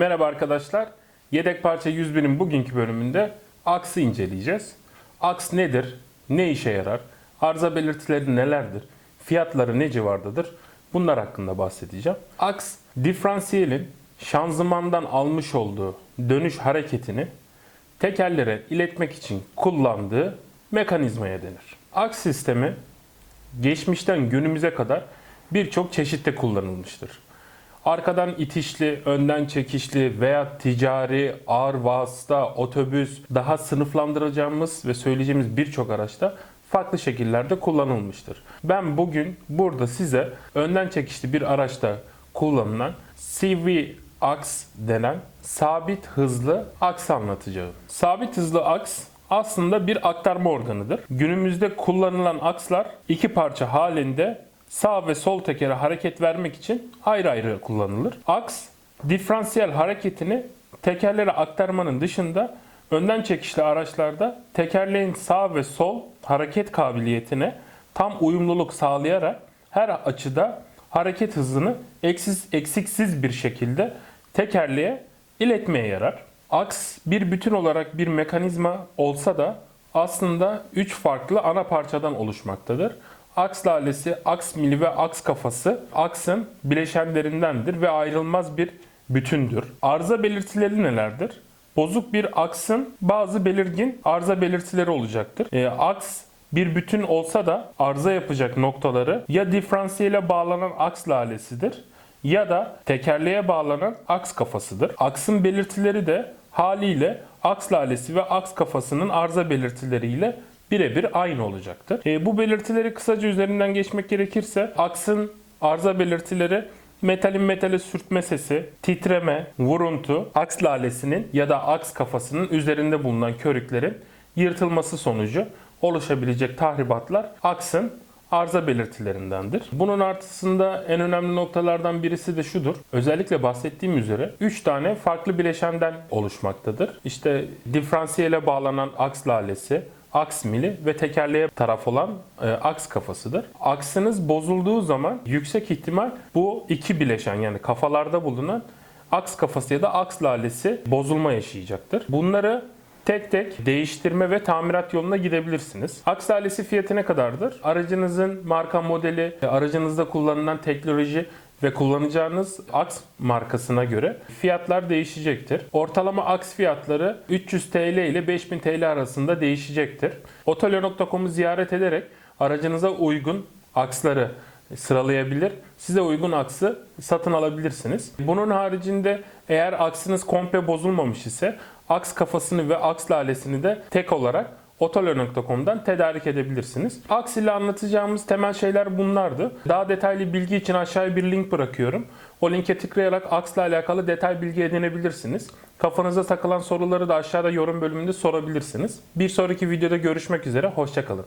Merhaba arkadaşlar. Yedek parça 101'in bugünkü bölümünde aksı inceleyeceğiz. Aks nedir? Ne işe yarar? Arıza belirtileri nelerdir? Fiyatları ne civardadır? Bunlar hakkında bahsedeceğim. Aks, diferansiyelin şanzımandan almış olduğu dönüş hareketini tekerlere iletmek için kullandığı mekanizmaya denir. Aks sistemi geçmişten günümüze kadar birçok çeşitte kullanılmıştır. Arkadan itişli, önden çekişli veya ticari, ağır vasıta, otobüs, daha sınıflandıracağımız ve söyleyeceğimiz birçok araçta farklı şekillerde kullanılmıştır. Ben bugün burada size önden çekişli bir araçta kullanılan CV aks denen sabit hızlı aks anlatacağım. Sabit hızlı aks aslında bir aktarma organıdır. Günümüzde kullanılan akslar iki parça halinde sağ ve sol tekere hareket vermek için ayrı ayrı kullanılır. Aks, diferansiyel hareketini tekerlere aktarmanın dışında önden çekişli araçlarda tekerleğin sağ ve sol hareket kabiliyetine tam uyumluluk sağlayarak her açıda hareket hızını eksiz, eksiksiz bir şekilde tekerleğe iletmeye yarar. Aks bir bütün olarak bir mekanizma olsa da aslında 3 farklı ana parçadan oluşmaktadır. Aks lalesi, aks mili ve aks kafası aksın bileşenlerindendir ve ayrılmaz bir bütündür. Arıza belirtileri nelerdir? Bozuk bir aksın bazı belirgin arıza belirtileri olacaktır. E, aks bir bütün olsa da arıza yapacak noktaları ya diferansiyele bağlanan aks lalesidir ya da tekerleğe bağlanan aks kafasıdır. Aksın belirtileri de haliyle aks lalesi ve aks kafasının arıza belirtileriyle birebir aynı olacaktır. E, bu belirtileri kısaca üzerinden geçmek gerekirse aksın arıza belirtileri metalin metale sürtme sesi, titreme, vuruntu, aks lalesinin ya da aks kafasının üzerinde bulunan körüklerin yırtılması sonucu oluşabilecek tahribatlar aksın arıza belirtilerindendir. Bunun artısında en önemli noktalardan birisi de şudur. Özellikle bahsettiğim üzere 3 tane farklı bileşenden oluşmaktadır. İşte diferansiyele bağlanan aks lalesi, aks mili ve tekerleğe taraf olan e, aks kafasıdır. Aksınız bozulduğu zaman yüksek ihtimal bu iki bileşen yani kafalarda bulunan aks kafası ya da aks lalesi bozulma yaşayacaktır. Bunları tek tek değiştirme ve tamirat yoluna gidebilirsiniz. Aks lalesi fiyatı ne kadardır? Aracınızın marka modeli, aracınızda kullanılan teknoloji ve kullanacağınız aks markasına göre fiyatlar değişecektir. Ortalama aks fiyatları 300 TL ile 5000 TL arasında değişecektir. Otolyo.com'u ziyaret ederek aracınıza uygun aksları sıralayabilir. Size uygun aksı satın alabilirsiniz. Bunun haricinde eğer aksınız komple bozulmamış ise aks kafasını ve aks lalesini de tek olarak otolyo.com'dan tedarik edebilirsiniz. Aks ile anlatacağımız temel şeyler bunlardı. Daha detaylı bilgi için aşağıya bir link bırakıyorum. O linke tıklayarak aksla alakalı detay bilgi edinebilirsiniz. Kafanıza takılan soruları da aşağıda yorum bölümünde sorabilirsiniz. Bir sonraki videoda görüşmek üzere, hoşçakalın.